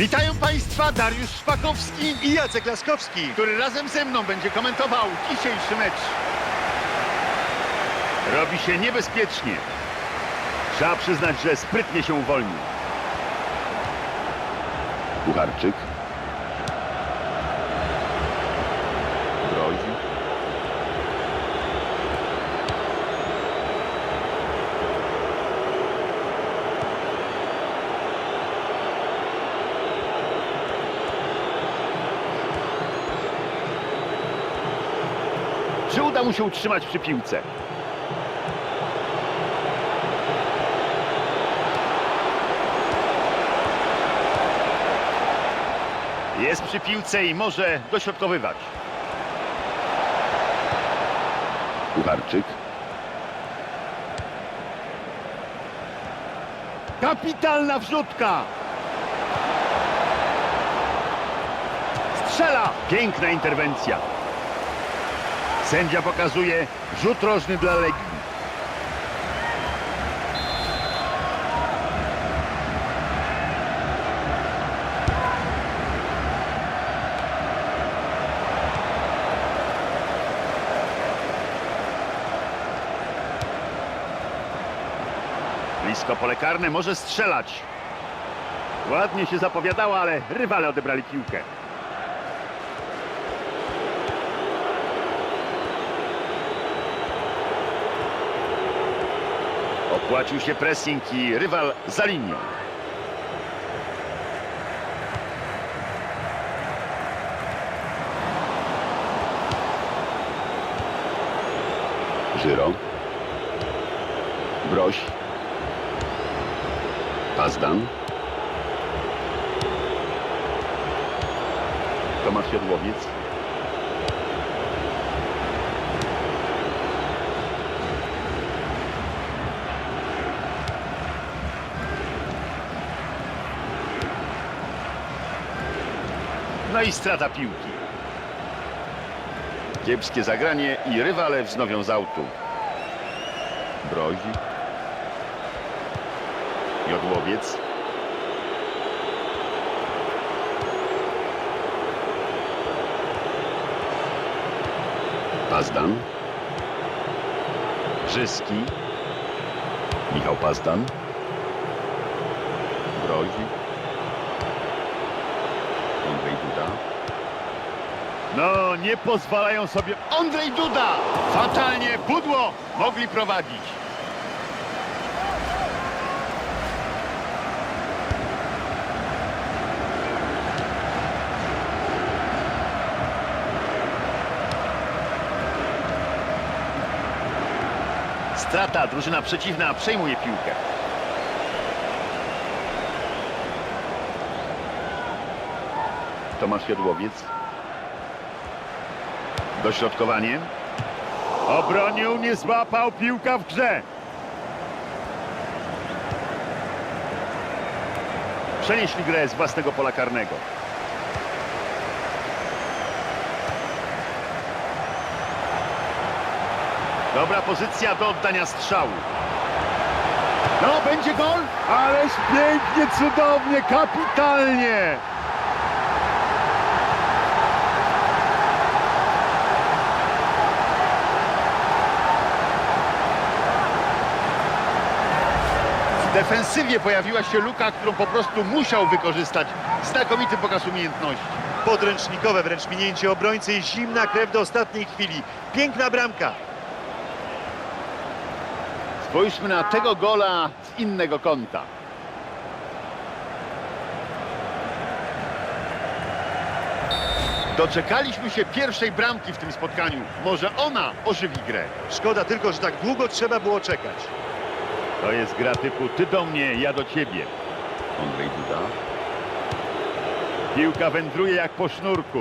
Witają Państwa Dariusz Szpakowski, i Jacek Laskowski. który razem ze mną będzie komentował dzisiejszy mecz. Robi się niebezpiecznie. Trzeba przyznać, że sprytnie się uwolnił. Kucharczyk. Grozi. Czy uda mu się utrzymać przy piłce? Jest przy piłce i może dośrodkowywać. Kucharczyk. Kapitalna wrzutka! Strzela! Piękna interwencja. Sędzia pokazuje rzut rożny dla Legii. Blisko pole karne może strzelać. Ładnie się zapowiadała, ale rywale odebrali piłkę. Opłacił się pressing i rywal za linią. Żyro. Broś. Pazdan. Tomasz Jodłowiec. No i strata piłki. Kiepskie zagranie i rywale wznowią z autu. Brozi. Jodłowiec. Pazdan. Brzyski. Michał Pazdan. Brozi. Duda. No, nie pozwalają sobie. Andrzej Duda! Fatalnie, pudło! Mogli prowadzić. Strata, drużyna przeciwna przejmuje piłkę. Tomasz Jodłowiec. Dośrodkowanie. Obronił, nie złapał, piłka w grze. Przenieśli grę z własnego pola karnego. Dobra pozycja do oddania strzału. No, będzie gol? Ależ pięknie, cudownie, kapitalnie! Defensywie pojawiła się luka, którą po prostu musiał wykorzystać. Znakomity pokaz umiejętności. Podręcznikowe wręcz minięcie obrońcy i zimna krew do ostatniej chwili. Piękna bramka. Spójrzmy na tego gola z innego kąta. Doczekaliśmy się pierwszej bramki w tym spotkaniu. Może ona ożywi grę. Szkoda tylko, że tak długo trzeba było czekać. To jest gra typu ty do mnie, ja do ciebie. Andrzej Duda. Piłka wędruje jak po sznurku.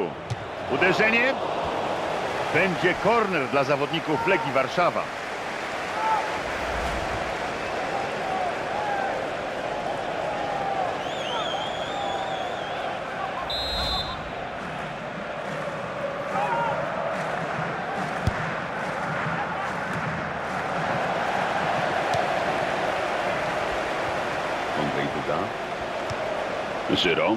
Uderzenie. Będzie korner dla zawodników Legii Warszawa. Andrzej Duda. Żyro.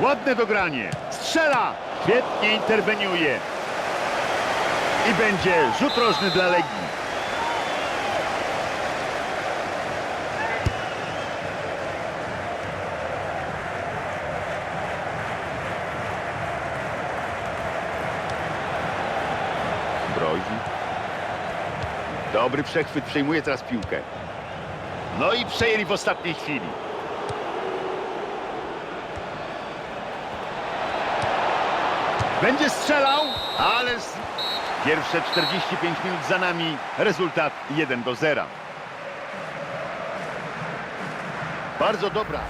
Ładne dogranie. Strzela. Świetnie interweniuje. I będzie rzut rożny dla Legii. Brozi. Dobry przechwyt, przejmuje teraz piłkę. No i przejęli w ostatniej chwili. Będzie strzelał, ale pierwsze 45 minut za nami, rezultat 1 do 0. Bardzo dobra.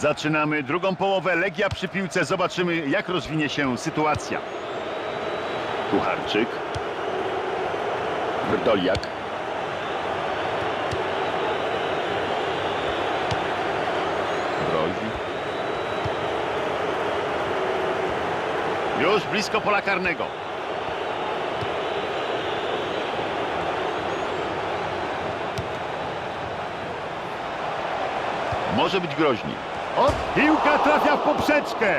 Zaczynamy drugą połowę. Legia przy piłce. Zobaczymy, jak rozwinie się sytuacja. Kucharczyk. Wrdoliak. Grozi. Już blisko pola karnego. Może być groźnie. O, piłka trafia w poprzeczkę.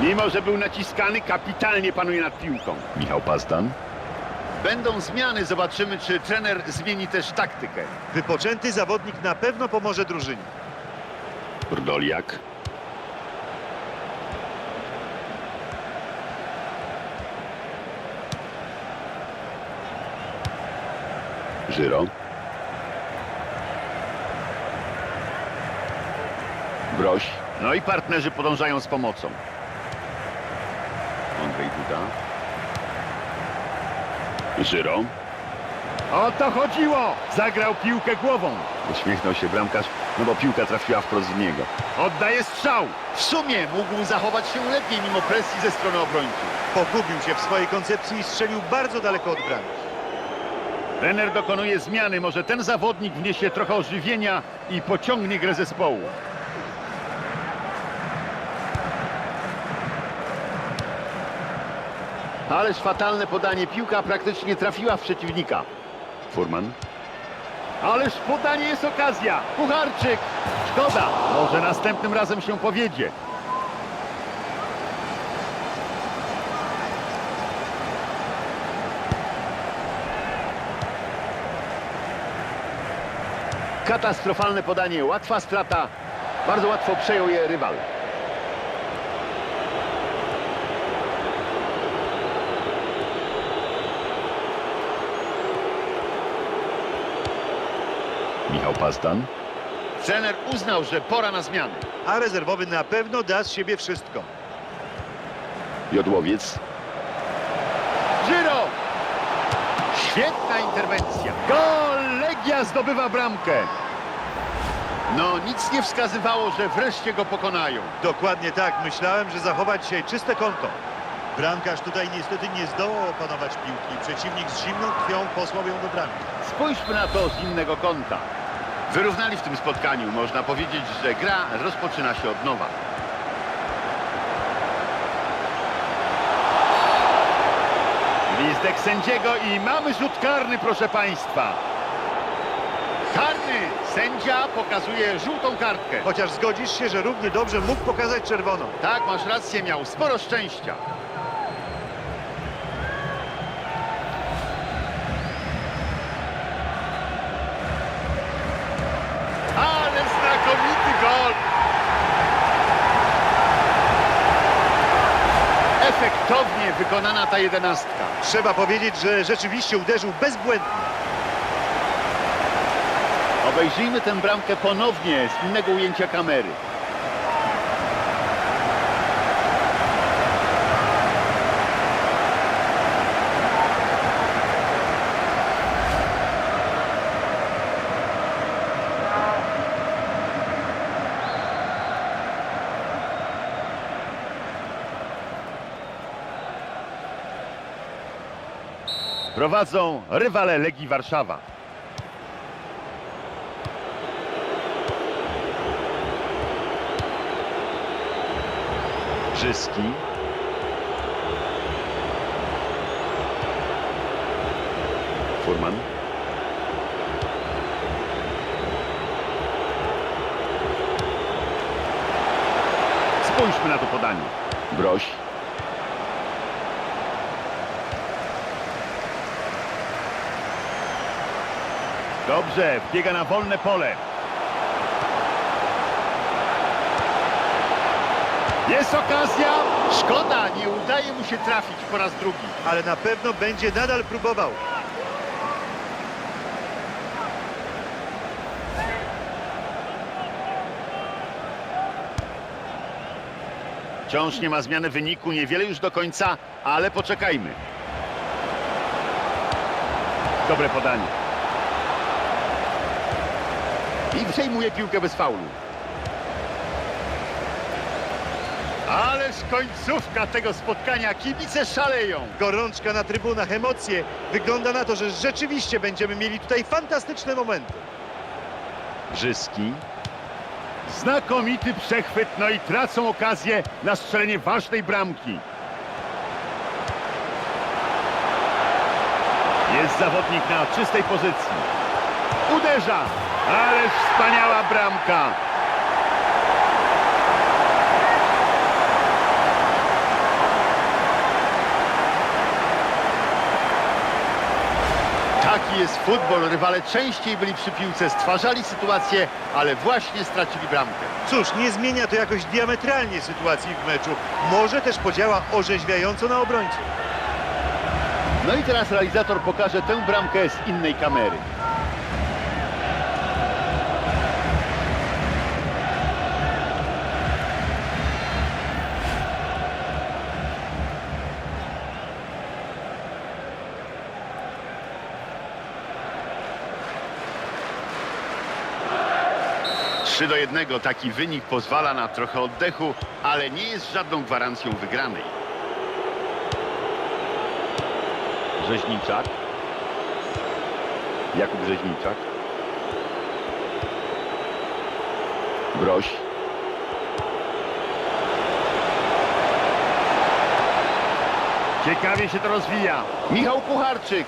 Mimo, że był naciskany, kapitalnie panuje nad piłką. Michał Pastan. Będą zmiany, zobaczymy, czy trener zmieni też taktykę. Wypoczęty zawodnik na pewno pomoże drużynie. Brdoliak. Żyro. No i partnerzy podążają z pomocą. Andrzej Duda. Żyro. O to chodziło! Zagrał piłkę głową. Uśmiechnął się bramkarz, no bo piłka trafiła wprost w niego. Oddaje strzał. W sumie mógł zachować się lepiej mimo presji ze strony obrońców. Pogubił się w swojej koncepcji i strzelił bardzo daleko od bramki. Trener dokonuje zmiany. Może ten zawodnik wniesie trochę ożywienia i pociągnie grę zespołu. Ależ fatalne podanie. Piłka praktycznie trafiła w przeciwnika. Furman. Ależ podanie jest okazja. Pucharczyk. Szkoda. Może następnym razem się powiedzie. Katastrofalne podanie, łatwa strata. Bardzo łatwo przejął je rywal. Michał Pastan. Trener uznał, że pora na zmiany. A rezerwowy na pewno da z siebie wszystko. Jodłowiec. Żyro! Świetna interwencja. Gol! Legia zdobywa bramkę. No, nic nie wskazywało, że wreszcie go pokonają. Dokładnie tak. Myślałem, że zachowa dzisiaj czyste konto. Bramkarz tutaj niestety nie zdołał opanować piłki. Przeciwnik z zimną krwią posłał ją do bramki. Spójrzmy na to z innego kąta. Wyrównali w tym spotkaniu. Można powiedzieć, że gra rozpoczyna się od nowa. Gwizdek sędziego i mamy rzut karny, proszę Państwa. Karny! Sędzia pokazuje żółtą kartkę. Chociaż zgodzisz się, że równie dobrze mógł pokazać czerwoną. Tak, masz rację, miał sporo szczęścia. Wykonana ta jedenastka. Trzeba powiedzieć, że rzeczywiście uderzył bezbłędnie. Obejrzyjmy tę bramkę ponownie z innego ujęcia kamery. Prowadzą rywale Legii Warszawa. Brzyski. Furman. Dobrze, wbiega na wolne pole. Jest okazja. Szkoda, nie udaje mu się trafić po raz drugi. Ale na pewno będzie nadal próbował. Wciąż nie ma zmiany wyniku, niewiele już do końca, ale poczekajmy. Dobre podanie. I przejmuje piłkę bez faulu. Ależ końcówka tego spotkania, kibice szaleją. Gorączka na trybunach, emocje. Wygląda na to, że rzeczywiście będziemy mieli tutaj fantastyczne momenty. Brzyski. Znakomity przechwyt, no i tracą okazję na strzelenie ważnej bramki. Jest zawodnik na czystej pozycji. Uderza! Ależ wspaniała bramka! Taki jest futbol. Rywale częściej byli przy piłce, stwarzali sytuację, ale właśnie stracili bramkę. Cóż, nie zmienia to jakoś diametralnie sytuacji w meczu. Może też podziała orzeźwiająco na obrońców. No i teraz realizator pokaże tę bramkę z innej kamery. Trzy do jednego taki wynik pozwala na trochę oddechu, ale nie jest żadną gwarancją wygranej. Rzeźniczak. Jakub Rzeźniczak. Broś. Ciekawie się to rozwija. Michał Pucharczyk.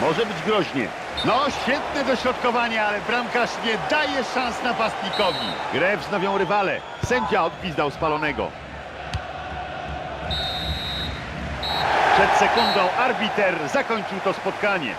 Może być groźnie. No, świetne dośrodkowanie, ale bramkarz nie daje szans napastnikowi. Grę wznowią rywale. Sędzia odgwizdał spalonego. Przed sekundą arbiter zakończył to spotkanie.